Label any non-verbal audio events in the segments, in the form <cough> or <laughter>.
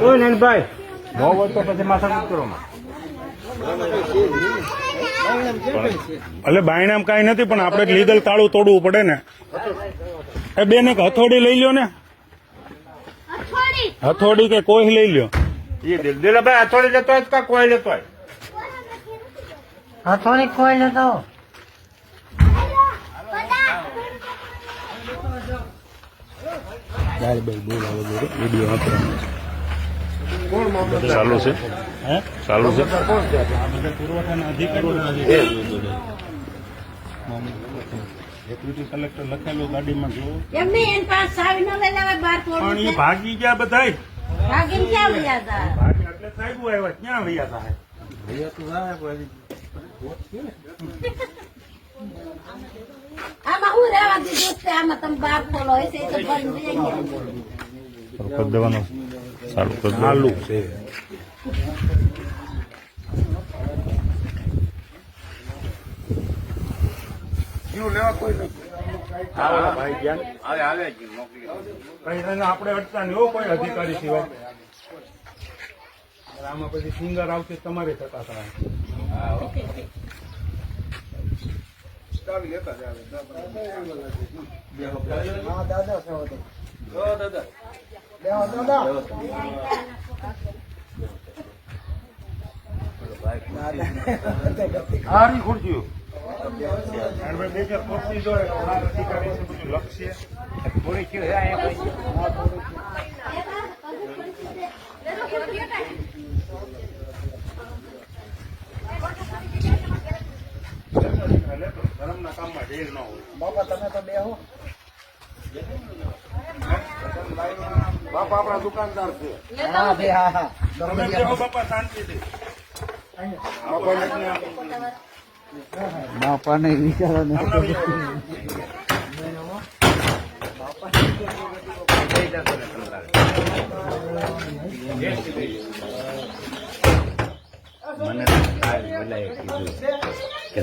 કોઈ નહીં ભાઈ ન હોય તો પછી માથા કરો એટલે બાયણામ કાંઈ નથી પણ આપણે લીધેલ તાળું તોડવું પડે ને. એ બેન એક હથોડી લઈ લ્યો ને. હથોડી કે કોઈ લઈ લ્યો. દિલભાઈ હથોડી લેતો હોય કોઈ લેતો હોય? હથોડી કોઈ લેતો ચાલુ છે? હે? ચાલુ છે? કલેક્ટર લખેલું ગાડીમાં જો એમને એની પાસે ચાવી ન લઈ લેવાય બહાર પણ એ છે. ભાગી ગયા બધાય. ભાગી ક્યાં વયા હતા? ભાગી એટલે સાહેબ આવ્યા ક્યાં વૈયા થાય આમાં હું રહેવા દીધું છે? આમાં તમે બહાર ખોલો હશે તો ભરીને લઈ ગયા. કરી દેવાનું. ચાલુ કરી ચાલુ છે. ભાઈ જ્ઞાન કઈ એને આપણે અટતા નહીં કોઈ અધિકારી સિવાય. આમાં પછી સિંગર આવશે તમારે થતા થાય. હારી લેતા ભાઈ બે ચાર ખુરશી જોઈએ તો છે બધું લખશે. થોડી છે અહીંયા પછી એટલે તો ધર્મના કામમાં ઢેર ન હોય. બાપા તમે તો બેહો. બાપા આપણા દુકાનદાર છે. હા બે હા હા. તમે બેહો બાપા શાંતિથી. બાપાને બાપા ને વિચારો ને મને કીધું કે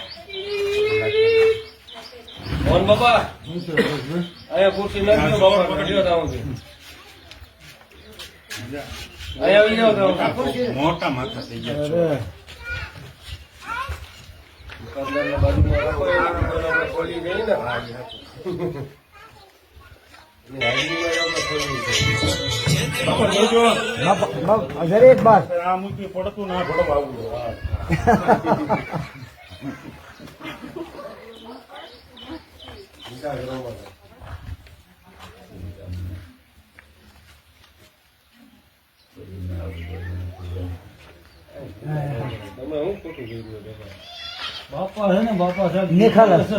મોહન બાપા. અહીંયા ખુરશી દો બાપા ઘડીઓ તાવ અહીંયા આવી જાઓ તાવ મોટા માથા થઈ ગયા ખોલી જઈએ ને. આ મૂકી પડતું ભડવા આવું <laughs> તમે હું ખોટું કર્યું બાપા છે ને બાપા સાહેબ નિખાલસ.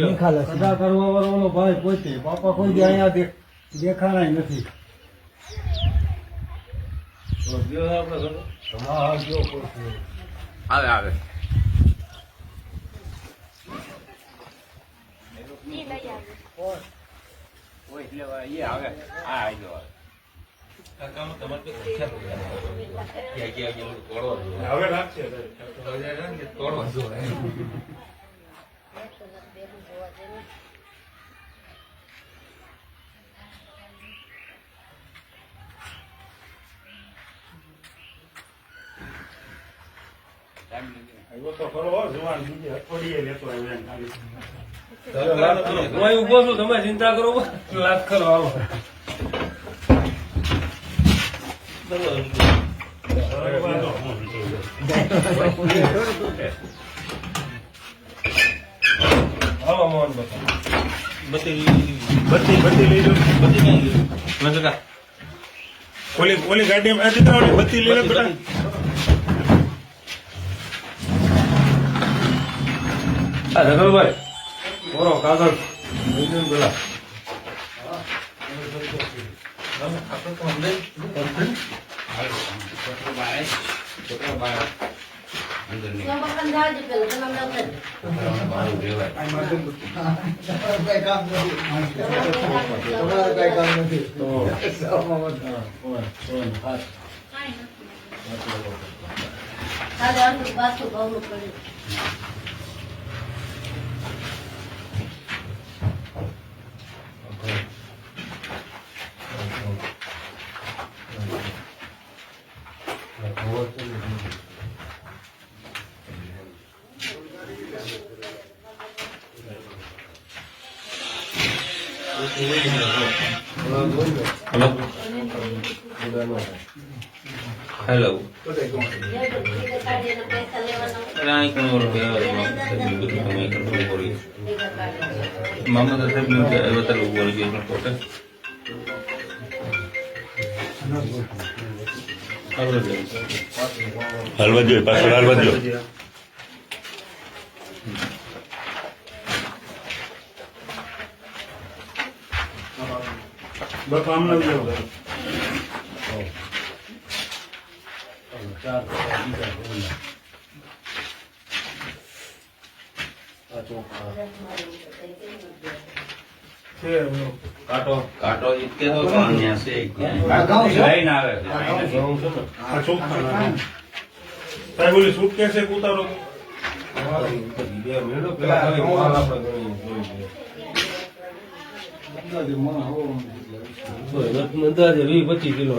નિખાલસ કરવા વાળો ભાઈ પોતે. બાપા કોઈ અહીંયા દે- નથી. આવે આવે કોઈ લેવા એ આવે આ આવી આવે આવ્યો તો ખરો જુવાન બીજી અઠવાડિયે લેતો આવ્યો હું ઊભો ઊભો છું તમે ચિંતા કરો. લાખ કરો આવો હાલો મોહન બધી લઈ લો. બધી ક્યાં નજકા ઓલી ઓલી આ દીકરા બત્તી લઈ લો બેટા. આ ધગલભાઈ બોલો કાગળ ને પેલા તમે અમને અંદર. કામ નથી ખાલી અડધું પાછું ઘઉંનું પડ્યું. હેલો જે બધી કાઢીને પૈસા લેવાના હાલવા જોઈએ પાછળ હાલવા જોઈએ બાપા આમ નથી આવતા. કાટો કાટો ઇતકે તો કોણ ન્યા છે આ ગાઉં છે? લઈને આવે. છે. ઘઉં છે ને. આ ચોખ્ખા સાહેબ ઓલી સૂટ કેસે ઉતારો. અંદાજે વીસ પચીસ કિલો.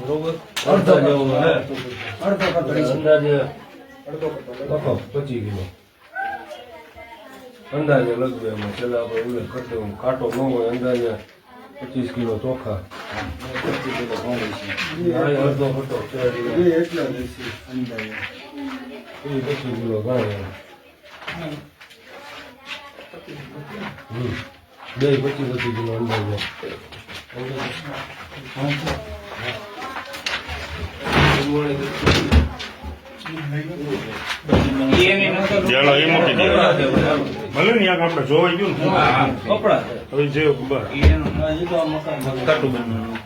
બરોબર. અડધા જેવું અંદાજે પચીસ કિલો. અંદાજે લગભગ એમાં છેલ્લા આપણે ઉલ્લેખ કરતો દઉં કાંટો ન હોય અંદાજે પચીસ કિલો ચોખા. હા, અડધો અંદાજે. પચીસ કિલો ગણાય બે પચીસ પચીસ કિલો અંદાજે. Thank નતો ચાલો એ મૂકી દે. ભલે ને યાર આપણે જોવાઈ ગયું ને. કપડા હવે જે બસ એનું કાટું બનવાનું.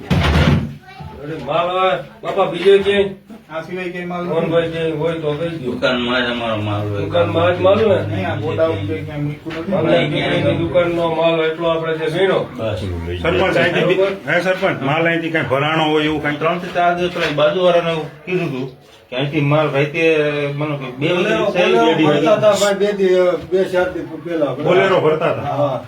માલ આવે બાપા મોહનભાઈ ક્યાંય હોય તો કહી દો દુકાનમાં જ અમારો માલ હોય. દુકાનમાં જ માલ હોય. ને આપણે દીકરીની દુકાનનો માલ એટલો આપણે જે ગણ્યો સરપંચ અહીંથી હે સરપંચ માલ અહીંથી કઈ ભરાણો હોય એવું કઈ? ત્રણથી ચાર દિવસ પેલા બાજુ વાળાને કીધું હતું કે અહીંથી માલ ભાઈ મને બે બોલેરો વખત બોલેરો ભરતા હતા ભાઈ બે બે ચાર દિવસ પેલા બોલેરો ભરતા હતા? હા.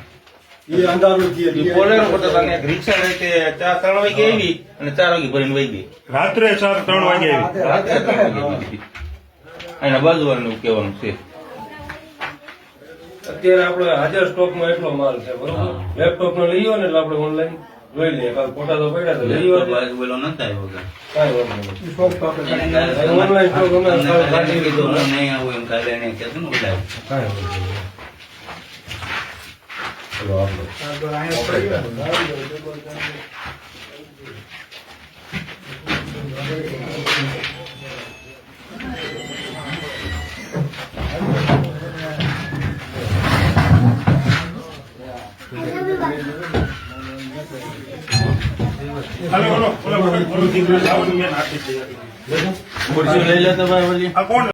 રાત્રે ચાર ત્રણ વાગે આવી. એના બાજુ વાળાનું કહેવાનું છે. અત્યારે આપણે હાજર સ્ટોકમાં એટલો માલ છે બરોબર? લેપટોપ નો લઈ આવો ને એટલે આપણે ઓનલાઈન જોઈ લઈએ. કાલ ફોટા તો પડ્યા તો લઈ લેપટોપ આવો બાજુ ખુરશી લઈ લે તમારે બધી. આ કોણ